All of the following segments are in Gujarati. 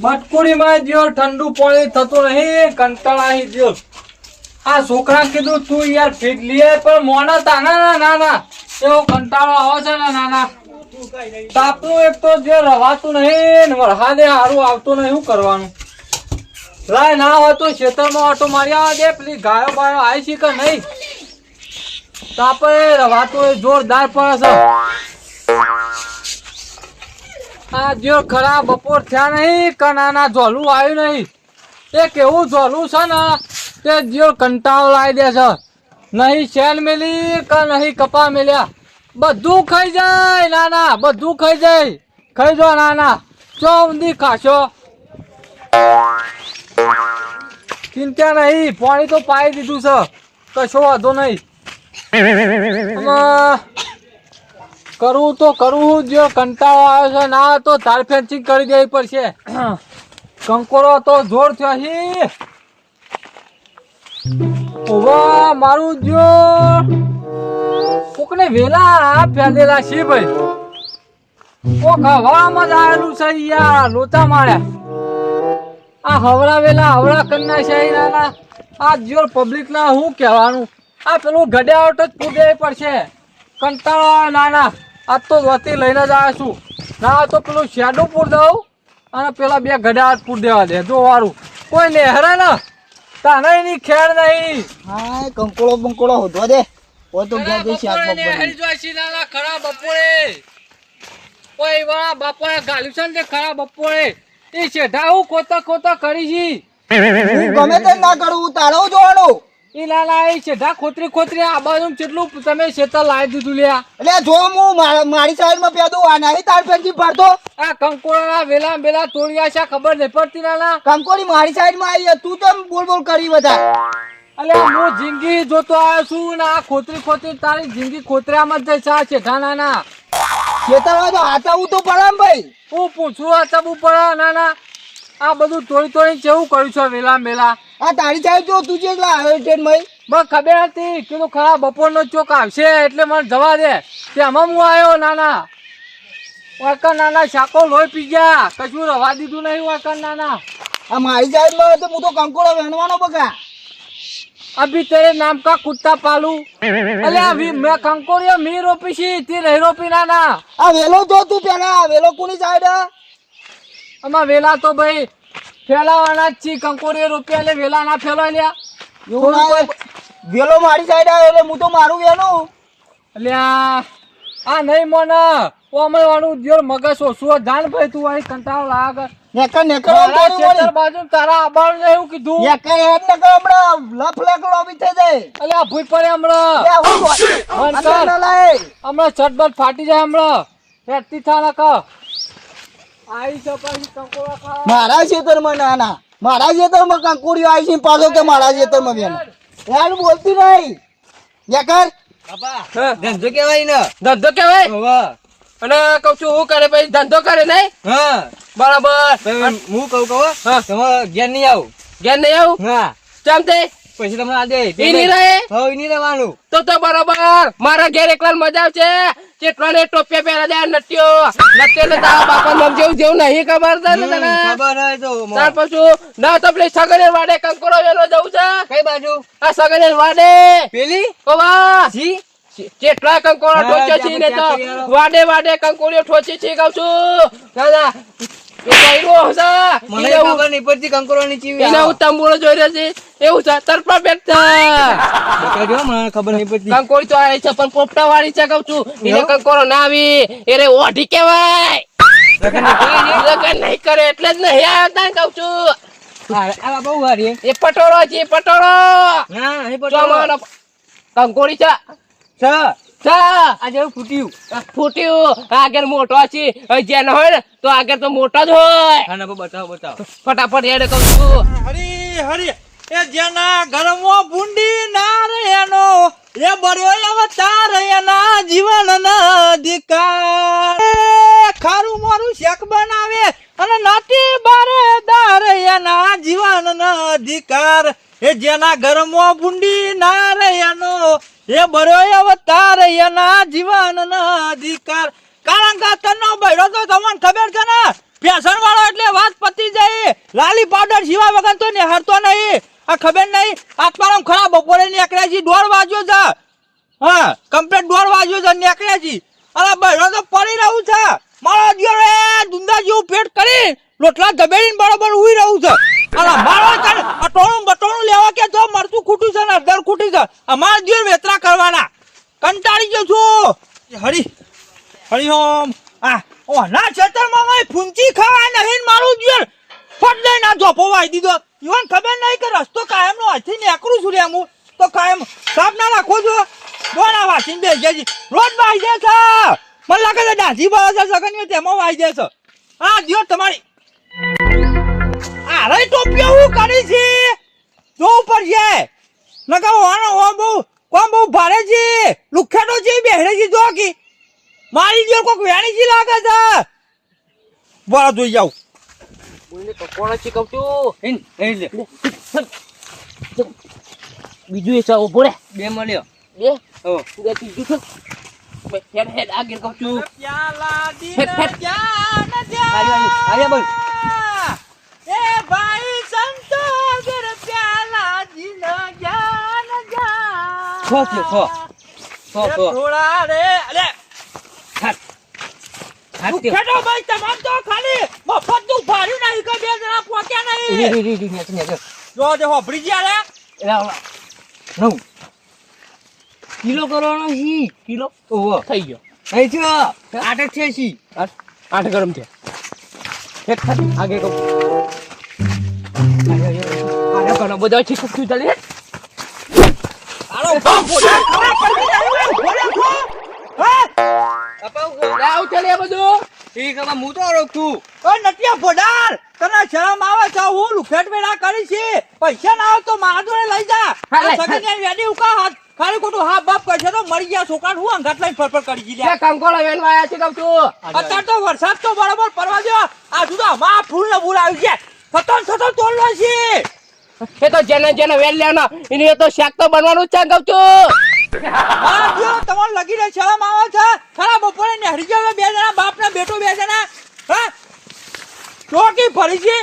મટકુડીમાં જો ઠંડુ પાણી થતું નહીં કંટાળાઈ ગયો આ છોકરા કીધું તું યાર ફીટ લીએ પણ મોના તાના ના ના. એવો કંટાળો આવે છે ને, નાના. તાપનું એક તો જે રવાતું નહીં વરસાદે સારું આવતું નહીં, શું કરવાનું? લાય ના હોય તો ખેતરમાં ઓટો મારી આવે દે, પેલી ગાયો બાયો આવી છે કે નહીં? તાપે રવાતું જોરદાર પડે છે. આ જો ખરા બપોર થયા નહીં કનાના ઝોલું આવ્યું નહીં. એ કેવું ઝોલું છે ને, તે જો કંટાળો લાવી દે છે. નહીં શેલ મેલી કે નહીં કપા મેલ્યા. બધું ખાઈ જાય, નાના, બધું ખાઈ જાય. ખાઈ જો, નાના. ચો ઊંધી ખાશો? ચિંતા નહીં, પાણી તો પાઈ દીધું છે. કશો વાંધો નહીં. કરવું તો કરવું જો કંટાળો આવે છે. ના, તો તાર ફેન્સિંગ કરી દેવી પડશે. કંકોરો તો જોર થયો છે ઓવા મારું જો. કોકને વેલા જ આવેલું છે યાર છે નાના આ જો પબ્લિક ના શું કહેવાનું? આ પેલું ગડ્યાવટ જ પૂજે પડશે. કંટાળો નાના. આજ તો વતી લઈને જ આવ્યા છું. ના તો પેલું શેડો પૂર દઉં. અને પેલા બે ગડાટ પૂર દેવા દે જો વારું કોઈ નેહરા ને. તાને ની ખેર નહીં. હા કંકોળો બંકોળો હોધવા દે. ઓ તો ગયા દે શાક બપોરે બપોરે નેહરી જોઈ છે નાના ખરા બપોરે. કોઈ વાળા બાપાએ ગાલ્યું છે ને ખરા બપોરે. એ શેઠા હું ખોતા ખોતા કરી છે હું ગમે તે ના કરું તારો જોવાનું. એ લાલા એ શેઠા ખોતરી ખોતરી આ બાજુ કેટલું તમે શેતર લાવી દીધું લ્યા? એટલે જો હું મારી સાઈડમાં પેદું આ નહીં તાર પેન્સી પાડતો? આ કંકોડા વેલા વેલા તોડ્યા છે ખબર નહીં પડતી નાના કંકોડી મારી સાઈડમાં આવી તું તો બોલ બોલ કરી બધા અલે હું જિંદગી જોતો આવ્યો છું ને આ ખોતરી ખોતરી તારી જિંદગી ખોતરામાં જ જાય છે શેઠા નાના. ખેતરમાં તો હાથાવું તો પડે ભાઈ. હું પૂછું અચબું પડે નાના? આ બધું તોડી તોડી કેવું કર્યું છે વેલા વેલા? આ તારી સાઈડ જો તું જે આવે ટ્રેન મને ખબર હતી. તું ખરા બપોરનો ચોક આવશે એટલે મને જવા દે. તેમાં હું આવ્યો નાના. વાકર નાના શાકો લોહી પી ગયા. કશું રવા દીધું નહીં વાકર નાના. આ મારી માં તો હું તો કંકોડો વેણવાનો બગા. અભી કા કુત્તા પાલુ? અલે અભી મેં કંકોડિયો મી રોપી છી તે નહીં રોપી નાના. આ વેલો જો તું પેલા આ વેલો કોની સાઈડ આમાં વેલા તો ભાઈ ફેલાવાના જ છી રૂપિયા રોપ્યા એટલે વેલા ના ફેલાય લ્યા એવું ના વેલો મારી સાઈડ આવે એટલે હું તો મારું વેલો. અલ્યા આ નહીં મને. ઓમે વાળું જોર મગજ ઓછું જાણ ભાઈ તું અહીં કંટાળો લાગ નેકર નેકર. બાજુ તારા આબાનું એવું કીધું? નેકર હેડ નેકર હમણાં. લફ લખ લોબી થઈ જાય. અલ્યા ભૂઈ પડે હમણાં. લે, હું કર. ના લાય. હમણાં ચટબટ ફાટી જાય હમણાં. હેઠતી થા ના કર આઈ છે પછી કંકોડા ખાવા મારા ખેતરમાં ના ના. મારા ખેતરમાં કંકુડીઓ આવી છે પાછો કે મારા ખેતરમાં બેન? યાર બોલતી નહીં યાકર ધંધો કેવાય ને. ધંધો કેવાય અને કઉ છું હું કરે પછી ધંધો કરે નહીં હા. બરાબર. હું કહું કહો હા. તમે ઘેર નહીં આવું? ઘેર નહીં આવું? હા. ચમ તે? પછી તમને આ દે. ઈ નહીં રહે? હવે નહીં રહેવાનું. તો તો બરોબર. મારા ઘેર એકલા મજા આવશે. કેટલા ને ટોપિયા પહેરા દે નટ્યો નટ્યો ને તારા બાપા નામ જેવું જેવું નહીં ખબર છે ને તને? ખબર હોય તો ત્યાર પછી ના તો પેલી સગને વાડે કંકોડો વેલો જવું છે. કઈ બાજુ? આ સગને વાડે. પેલી? કોવા જી? કેટલા હા, ઠોચ્યો છે ને તો વાડે વાડે કંકોડીઓ ઠોચી છે કહું છું. હશે મને ખબર નહીં પડતી કંકોરો ચીવી એને હું તંબુરો જોઈ રહ્યો છે. એવું છે તરફા બેઠા બતાડજો, મને ખબર નહીં પડતી. કંકોડી તો આવી છે પણ પોપટા વાળી છે કહું છું. એને કંકોરો ના આવી એને ઓઢી કહેવાય. લગન નહીં કરી? એટલે જ નહીં આવ્યો તાન કહું છું. બહુ હારી એ પટોળો છે પટોળો. કંકોળી છે. છ. ચા આ ફૂટ્યું. ફૂટ્યું? આગળ મોટો છે. હવે હોય ને તો આગળ તો મોટો જ હોય. હા બતાવો બતાવો. ફટાફટ હેડ કહું છું. હરી હરી એ જેના ઘરમાં ભૂંડી ના રહે એનો એ બળ્યો અવતાર એના જીવન અધિકાર. એ ખારું મારું શેક બનાવે અને નાટી બારે અધિકાર. એ જેના ઘરમાં બુંડી ના રે એનો એ બરોય અવતાર, એના જીવન અધિકાર. કારણ કે તનો બૈરો તો તમને ખબર છે ને? ફેશન વાળો એટલે વાત પતી જાય. લાલી પાવડર સિવાય વગર તો નિહારતો નહીં. આ ખબર નહીં? આત્મારામ ખરા બપોરે નીકળ્યા છે વાગ્યો છે. હા કમ્પ્લેટ દોઢ વાગ્યો છે, નીકળ્યા અરે બૈરો તો પડી રહ્યું છે. મારો દિયો રે દુંદા જેવું પેટ કરી રોટલા દબેડીને બરોબર ઉઈ રહ્યું છે. અરે મારો તન અટોણું બટોણું લેવા કે જો મરતું ખૂટ્યું છે ને દર ખૂટી છે. અમાર જીવ વેતરા કરવાના. કંટાળી ગયો છું. હરી હરી ઓમ. આ ઓના ખેતરમાં મેં ફૂંચી ખાવા નહીં મારું જીવ ફટ લઈને ના ધોપો વાઈ દીધો. ઈવન ખબર નહીં કે રસ્તો કાયમનો હાથી નીકળું છું રે હું. તો કાયમ સાપ ના રાખો છો. બોના વાસીને બેસી છે. રોજ વાઈ જાય છે. મને લાગે છે બળા છે, સગનીઓ તેમાં વાઈ જાય છે. હા દિયો તમારી અરે ટોપીઓ હું કરી છે? જોવું પડશે નકર ઓનો ઓ બહુ કોમ બહુ ભારે છે. લુખેડો છે બેહડે છે જો કે. મારી જો કોક વેણી જી લાગે છે. બરા જોઈ જાવ તો છે કહું છું? હિન હિન બીજું એ ચાવો બોલે બે મળ્યો. બે? હો. તું ત્રીજું છે. હેડ હેડ આગળ કહું છું. આવ્યા, આવ્યા બોલ. એ ભાઈ સંતો ગર પ્યાલા દિન જાન જા છો છે છો છો છો થોડા રે તે ખેડો ભાઈ તમામ તો ખાલી મફતનું ભાર્યું નહીં કે બે જણા પોક્યા નહીં. રી રી રી નેચ નેચ જો જે હોભળી ગયા રે. એલા નવ. કિલો કરવાનો હી કિલો? ઓહો થઈ ગયો. થઈ ગયો આઠ છે સી આઠ. ગરમ છે. એક આગે કહું. ઘણો બધો ચાલે બાપ પૈસા ના આવે તો લઈ જા. ખાલી ખોટું હા કરશે તો મરી ગયા છોકરા હું અંગાત લઈને ફરફર કરી લ્યા. કંકોળો છે કહું છું. અત્યારે તો વરસાદ તો બરાબર પડવા દો આ જુદા આમાં ફૂલ ને ફૂલ આવી છે સતત સતત છે. એ તો જેને જેને વેલ લેવાનો એની તો શાક તો બનવાનું જ છે કહું છું. હા તમારે લગી શરમ આવે છે. ખરા બપોરે નેહરી ગયા બે જણા બાપ ને બેટો બે જણા. હા? ચોકી ફરી છે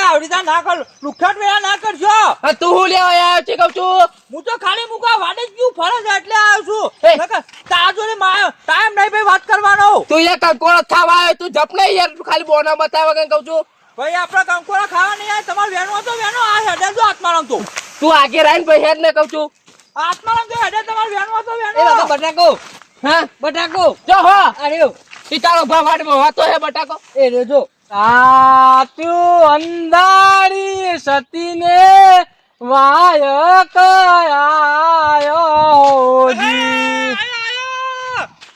આવડી ના કર લુખાટ ના કરજો તું હું લેવા આવ્યો છે કહું છું. હું તો ખાલી મુકા વાડે જ ગયું ફરે એટલે આવ્યો. છું. તારા ટાઈમ નહીં ભાઈ વાત કરવાનો. તું એ કંકોળો ખાવા આવ્યો તું જપ નહીં યાર ખાલી બોના બતાવે કે કહું છું. ભાઈ આપણે કંકોડા ખાવા નહીં આવે તમારું વેણો તો વેણો આ હેડે જો આત્મારામ તો. તું આગે રાઈન ભાઈ હેડ ને કહું છું. આત્મારામ તો હેડે તમારે વેણો તો એ બાબા બટાકો. હા બટાકો. જો હો. અરે ઈ ભાવાડમાં વાતો હે બટાકો. એ રે જો. સાતું અંધારી સતીને વાય કયાયો જી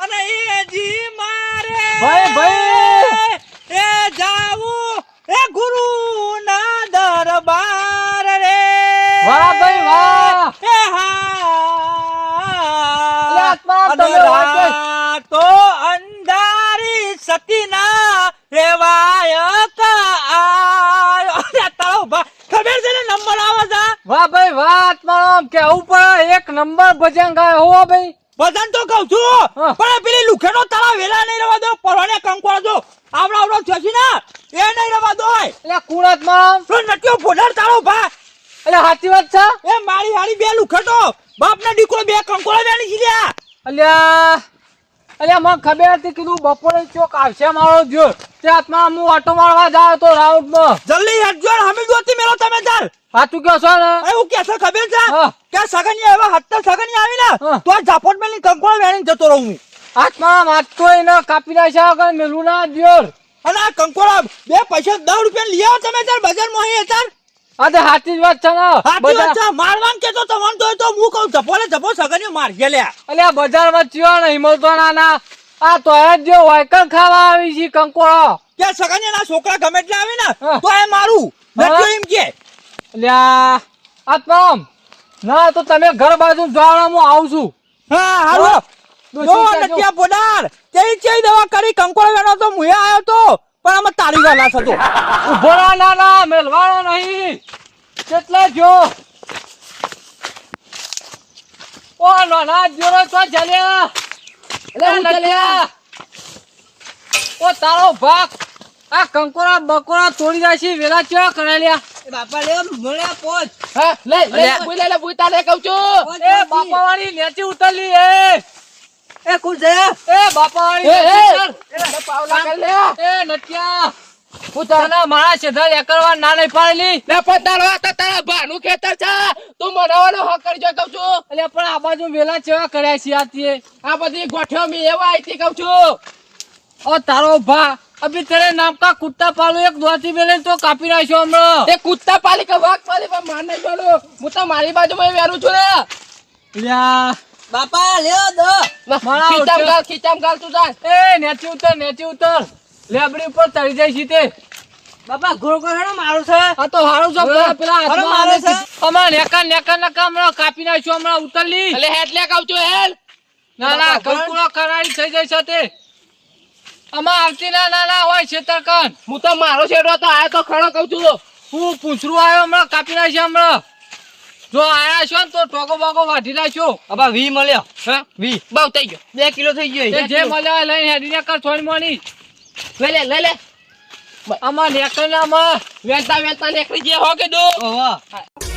અને એ જી મારે ભાઈ, ભાઈ. એ જાવું એ ગુરુ ના દરબાર રે વાહ ભાઈ, વાહ. એ હા અલે આત્મા, અને તમે વાંચો. રાતો અંધારી સતીના રેવાય કાયો અરે તારો ભા ખબર છે ને નંબર આવે છે વાહ ભાઈ વાત આત્મારામ કેવું પણ એક નંબર ભજન ગાય હો ભાઈ. ભજન તો કહું છું. પણ પેલી લુખેડો તારા વેલા નહીં રવા દો પરવાને કંકોળો દો આવડો આવડો થયો છે ને એ નહીં રવા દો એટલે કુણતમાં તો નટ્યો ફોડર તારો ભા? એટલે સાચી વાત છે? એ મારી હારી બે લુખેડો બાપ ના દીકરો બે કંકોળા વેણી છે અલ્યા અલ્યા મને ખબર હતી કીધું બપોરે ચોક આવશે મારો જો તે હાથમાં હું ઓટો મારવા જાવ તો રાઉટમાં જલ્દી હટજો હમી જોતી મેલો તમે ચાલ. સાચું કહો છો ને? એવું કે છે ખબર છે? હા. કે સગની એવા હત્તર સગની આવી ને હા. તો જાપોટ મેલી કંકોળ વેણી જતો રહું હું. વાત માથકો એને કાપી નાખ્યા વગર મેલું ના દ્યોર અને આ કંકોળો બે પૈસા દસ રૂપિયા લઈ આવો તમે ચાલ બજાર મોહી ચાલ. આ તો સાચી જ વાત છે ને. વાત છે. મારવાન કે તો તમને તો તો હું કહું ઝપોલે ઝપો સગની મારજે લ્યા અલ્યા બજારમાં ચિયો ને મળતો ના ના આ તો એ જ વાયકલ ખાવા આવી છે કંકોળો. કે સગની ના છોકરા ગમે એટલે આવે ને તો એ મારું. નટિયો એમ કે. અલ્યા આત્મામ ના તો તમે ઘર બાજુ જાણો હું આવું છું. હા હાલો. જો. નટિયા પોડાર તે ચેઈ દવા કરી કંકોળો વેણો તો મુએ આવ્યો તો. પણ આમાં તાળી વાલા થતો ઊભો રહો ના ના મેલવાનો નહીં. કેટલા જો? ઓ નાના જોરો તો જલ્યા હું ચાલ્યા? ઓ તારો ભાગ. આ કંકોરા બકોરા તોડી નાખી વેલા ચેવા કરાલ્યા બાપા લે મળ્યા પોચ હા લે લે બુઈ લે લે તારે કહું છું. એ બાપાવાળી નેચી ઉતરલી એ એ કુલ એ બાપા એ, એ. પાવલા કર લે. એ નટિયા તને મારા છેડા એકરવા ના પાડેલી. લે પણ તારો તો તારા ભાનું ખેતર છે. તું મનાવાનો હક કરજો કહું છું. એટલે પણ આ બાજુ વેલા ચેવા કર્યા છે આતીએ આ બધી ગોઠ્યો મે એવા આઈતી કહું છું. ઓ તારો ભા અભી તને નામ કા કુત્તા પાલો? એક દોતી મેલે તો કાપી નાખ્યો હમણાં. એ કુત્તા પાલી કે વાઘ પાલી પણ માર નહીં જોડો હું તો મારી બાજુમાં વેરું છું ને. લ્યા બાપા લ્યો દો. ખીચામ ગાલ ખીચામ ગાલ તું જા એ નેચી ઉતર નેચી ઉતર. લેબડી ઉપર ચડી જાય છે તે. બાપા ઘોડો કરો મારું છે. આ તો હારું છે પેલા હાથમાં મારે છે. અમાર નેકા નેકા નેકા હમણાં કાપી નાખ્યો હમણાં ઉતરલી. એટલે હેડ લે કહું છું હેડ. ના ના કંકુડો કરારી થઈ જાય છે તે. આમાં આવતી ના ના ના હોય છેતરકન હું તો મારો છેડો તો આયો તો ખણો કહું છું હું પૂછરું આવ્યો હમણાં કાપી નાખ્યો હમણાં. જો આયા છો ને તો ટોકો બોકો વાઢી નાખ્યો. અબા વી મળ્યો. હે? વી. બહુ થઈ ગયો. બે કિલો થઈ ગયો જે આવે લઈને હેડી ને કર થોડી મોની. લઈ લે લઈ લે. આમાં નેકર આમાં. વેલતા વેલતા નીકળી ગયા હો કે દો